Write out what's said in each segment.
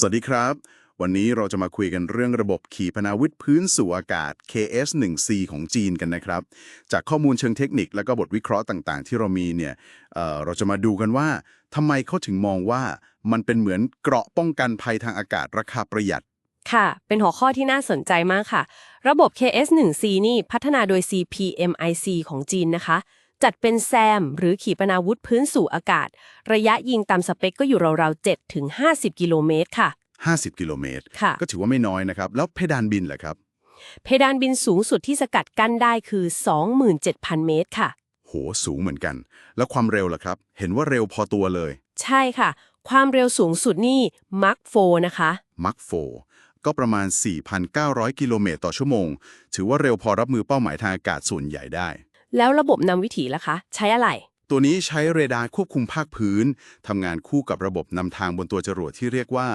สวัสดีครับ วันนี้เราจะมาคุยกันเรื่องระบบขีปนาวุธพื้นสู่อากาศ KS-1C ของจีนกันนะครับ จากข้อมูลเชิงเทคนิคและก็บทวิเคราะห์ต่างๆ ที่เรามีเนี่ยเเราจะมาดูกันว่าทำไมเขาถึงมองว่ามันเป็นเหมือนเกราะป้องกันภัยทางอากาศราคาประหยัดค่ะ เป็นหัวข้อที่น่าสนใจมากค่ะ ระบบ KS-1C นี่พัฒนาโดย CPMIC ของจีนนะคะ จัดเป็นแซม หรือขีปนาวุธพื้นสู่อากาศ ระยะยิงตามสเปคก็อยู่ราวๆ7ถึง50 กิโลเมตรค่ะ 50 กิโลเมตร ค่ะ ก็ถือว่าไม่น้อยนะครับ แล้วเพดานบินล่ะครับ เพดานบินสูงสุดที่สกัดกั้นได้คือ 27,000 เมตรค่ะ โห สูงเหมือนกัน แล้วความเร็วล่ะครับ เห็นว่าเร็วพอตัวเลย ใช่ค่ะ ความเร็วสูงสุดนี่ Mach 4นะคะมักโฟก็ประมาณ 4,900 กิโลเมตรต่อชั่วโมง ถือว่าเร็วพอรับมือเป้าหมายทางอากาศส่วนใหญ่ได้ แล้วระบบนำวิถีล่ะคะ ใช้อะไร ตัวนี้ใช้เรดาร์ควบคุมภาคพื้นทำงานคู่กับระบบนำทางบนตัวจรวดที่เรียกว่า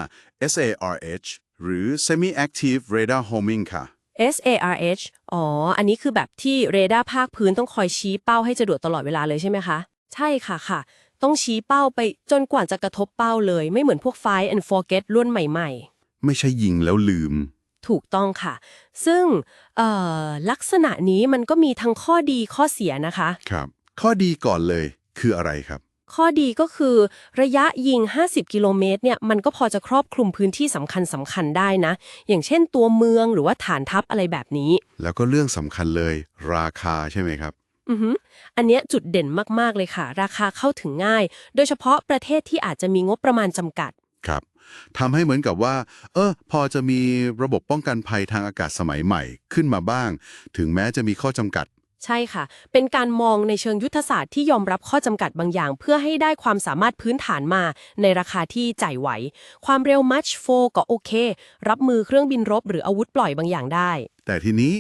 SARH หรือ Semi Active Radar Homing ค่ะ SARH อ๋อ อันนี้คือแบบที่เรดาร์ภาคพื้นต้องคอยชี้เป้าให้จรวดตลอดเวลาเลยใช่ไหมคะ ใช่ค่ะค่ะ ต้องชี้เป้าไปจนกว่าจะกระทบเป้าเลย ไม่เหมือนพวก Find and Forget รุ่นใหม่ไม่ใช่ยิงแล้วลืมๆ ถูกต้องค่ะ ซึ่งเอ่อลักษณะนี้มันก็มีทั้งข้อดีข้อเสียนะคะ ครับ ข้อดีก่อนเลยคืออะไรครับ ข้อดีก็คือระยะยิง 50 กิโลเมตรเนี่ยมันก็พอจะครอบคลุมพื้นที่สำคัญสำคัญได้นะ อย่างเช่นตัวเมืองหรือว่าฐานทัพอะไรแบบนี้ แล้วก็เรื่องสำคัญเลย ราคาใช่ไหมครับอือหืออันเนี้ยจุดเด่นมากๆเลยค่ะ ราคาเข้าถึงง่าย โดยเฉพาะประเทศที่อาจจะมีงบประมาณจำกัด ครับทำให้เหมือนกับว่า เออ พอจะมีระบบป้องกันภัยทางอากาศสมัยใหม่ขึ้นมาบ้าง ถึงแม้จะมีข้อจำกัด ใช่ค่ะ เป็นการมองในเชิงยุทธศาสตร์ที่ยอมรับข้อจำกัดบางอย่าง เพื่อให้ได้ความสามารถพื้นฐานมา ในราคาที่จ่ายไหว ความเร็ว Mach 4ก็โอเค รับมือเครื่องบินรบหรืออาวุธปล่อยบางอย่างได้ แต่ทีนี้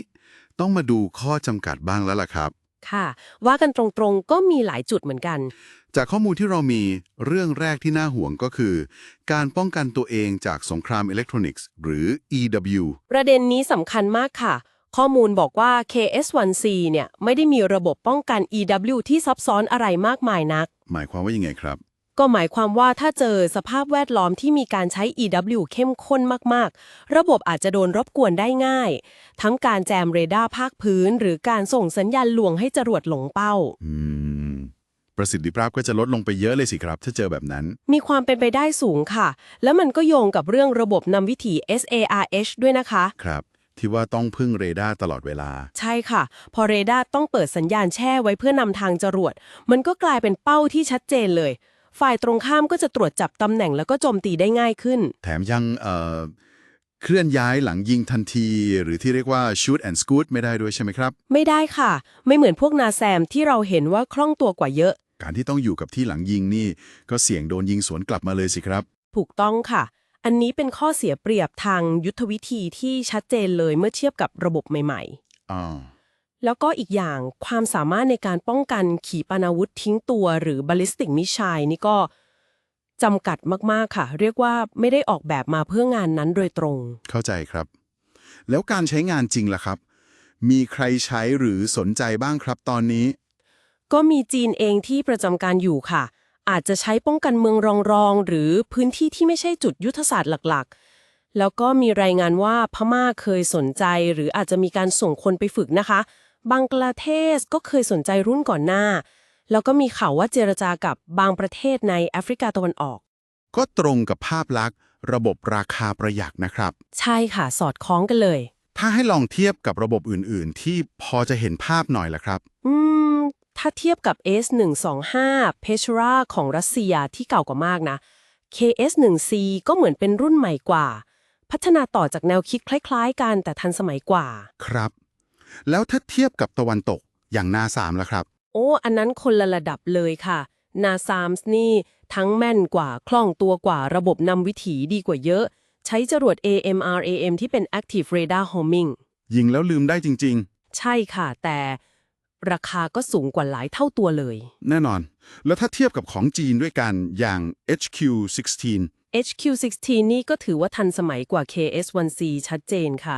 ต้องมาดูข้อจำกัดบ้างแล้วล่ะครับ ค่ะ ว่ากันตรงๆก็มีหลายจุดเหมือนกัน จากข้อมูลที่เรามีเรื่องแรกที่น่าห่วงก็คือ การป้องกันตัวเองจากสงครามอิเล็กทรอนิกส์ หรือ EW ประเด็นนี้สำคัญมากค่ะ ข้อมูลบอกว่า KS-1C เนี่ยไม่ได้มีระบบป้องกัน EW ที่ซับซ้อนอะไรมากมายนัก หมายความว่ายังไงครับ ก็หมายความว่าถ้าเจอสภาพแวดล้อมที่มีการใช้ EW เข้มข้นมากๆ ระบบอาจจะโดนรบกวนได้ง่าย ทั้งการแจมเรดาร์ภาคพื้น หรือการส่งสัญญาณลวงให้จรวดหลงเป้า อืม ประสิทธิภาพก็จะลดลงไปเยอะเลยสิครับ ถ้าเจอแบบนั้น มีความเป็นไปได้สูงค่ะ แล้วมันก็โยงกับเรื่องระบบนำวิถี SARH ด้วยนะคะ ครับ ที่ว่าต้องพึ่งเรดาร์ตลอดเวลา ใช่ค่ะ พอเรดาร์ต้องเปิดสัญญาณแช่ไว้เพื่อนำทางจรวด มันก็กลายเป็นเป้าที่ชัดเจนเลย ฝ่ายตรงข้ามก็จะตรวจจับตำแหน่งแล้วก็โจมตีได้ง่ายขึ้น แถมยังเอ่อเคลื่อนย้ายหลังยิงทันที หรือที่เรียกว่า shoot and scoot ไม่ได้ด้วยใช่ไหมครับ ไม่ได้ค่ะ ไม่เหมือนพวกนาแซมที่เราเห็นว่าคล่องตัวกว่าเยอะ การที่ต้องอยู่กับที่หลังยิงนี่ ก็เสี่ยงโดนยิงสวนกลับมาเลยสิครับ ถูกต้องค่ะ อันนี้เป็นข้อเสียเปรียบทางยุทธวิธีที่ชัดเจนเลยเมื่อเทียบกับระบบใหม่อ่าๆแล้วก็อีกอย่างความสามารถในการป้องกันขีปนาวุธทิ้งตัวหรือ ballistic missile นี่ก็จำกัดมากๆค่ะ เรียกว่าไม่ได้ออกแบบมาเพื่องานนั้นโดยตรง เข้าใจครับ แล้วการใช้งานจริงล่ะครับ มีใครใช้หรือสนใจบ้างครับตอนนี้ ก็มีจีนเองที่ประจำการอยู่ค่ะ อาจจะใช้ป้องกันเมืองรองๆหรือพื้นที่ที่ไม่ใช่จุดยุทธศาสตร์หลักๆ แล้วก็มีรายงานว่าพม่าเคยสนใจ หรืออาจจะมีการส่งคนไปฝึกนะคะ บังกลาเทศก็เคยสนใจรุ่นก่อนหน้า แล้วก็มีข่าวว่าเจรจากับบางประเทศในแอฟริกาตะวันออก ก็ตรงกับภาพลักษณ์ ระบบราคาประหยัดนะครับใใช่ค่ะ สอดคล้องกันเลย ถ้าให้ลองเทียบกับระบบอื่นๆ ที่พอจะเห็นภาพหน่อยล่ะครับ อืม ถ้าเทียบกับ S125 p e t r a ของรัสเซียที่เก่ากว่ามากนะ KS1C ก็เหมือนเป็นรุ่นใหม่กว่า พัฒนาต่อจากแนวคิดคล้าย ๆ กันแต่ทันสมัยกว่า ครับ แล้วถ้าเทียบกับตะวันตกอย่างนาสามล่ะครับ โอ้ อันนั้นคนละระดับเลยค่ะ นาซามส์นี่ ทั้งแม่นกว่า คล่องตัวกว่า ระบบนำวิถีดีกว่าเยอะ ใช้จรวด AMRAM ที่เป็น Active Radar Homing ยิงแล้วลืมได้จริงใช่ค่ะ แต่ ราคาก็สูงกว่าหลายเท่าตัวเลยๆแน่นอน แล้วถ้าเทียบกับของจีนด้วยกันอย่าง HQ16 HQ16 นี่ก็ถือว่าทันสมัยกว่า KS1C ชัดเจนค่ะ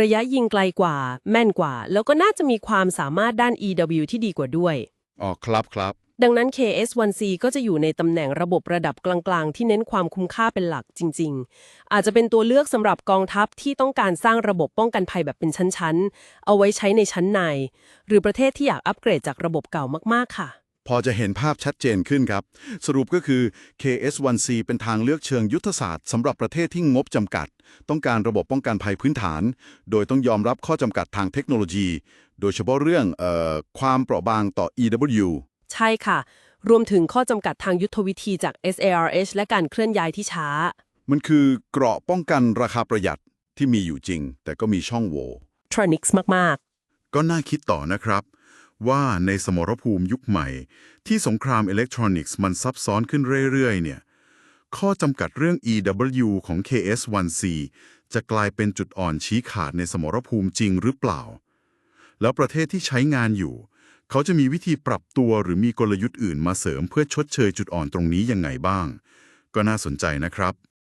ระยะยิงไกลกว่า แม่นกว่า แล้วก็น่าจะมีความสามารถด้าน EW ที่ดีกว่าด้วย อ๋อครับครับ ดังนั้น KS1C ก็จะอยู่ในตำแหน่งระบบระดับกลางๆ ที่เน้นความคุ้มค่าเป็นหลักจริง ๆ อาจจะเป็นตัวเลือกสำหรับกองทัพที่ต้องการสร้างระบบป้องกันภัยแบบเป็นชั้น ๆ เอาไว้ใช้ในชั้นใน หรือประเทศที่อยากอัปเกรดจากระบบเก่ามากๆ ค่ะ พอจะเห็นภาพชัดเจนขึ้นครับ สรุปก็คือ KS1C เป็นทางเลือกเชิงยุทธศาสตร์สำหรับประเทศที่งบจำกัด ต้องการระบบป้องกันภัยพื้นฐาน โดยต้องยอมรับข้อจำกัดทางเทคโนโลยี โดยเฉพาะเรื่องเออความเปราะบางต่อ EW ใช่ค่ะ รวมถึงข้อจำกัดทางยุทธวิธีจาก SARH และการเคลื่อนย้ายที่ช้า มันคือเกราะป้องกันราคาประหยัดที่มีอยู่จริง แต่ก็มีช่องโหว่ Tronics มากก็น่าคิดต่อนะครับ ว่าในสมรภูมิยุคใหม่ ที่สงครามอิเล็กทรอนิกส์มันซับซ้อนขึ้นเรื่อย ๆ เนี่ย ข้อจำกัดเรื่อง EW ของ KS1C จะกลายเป็นจุดอ่อนชี้ขาดในสมรภูมิจริงหรือเปล่า แล้วประเทศที่ใช้งานอยู่ เขาจะมีวิธีปรับตัวหรือมีกลยุทธ์อื่นมาเสริมเพื่อชดเชยจุดอ่อนตรงนี้ยังไงบ้าง ก็น่าสนใจนะครับ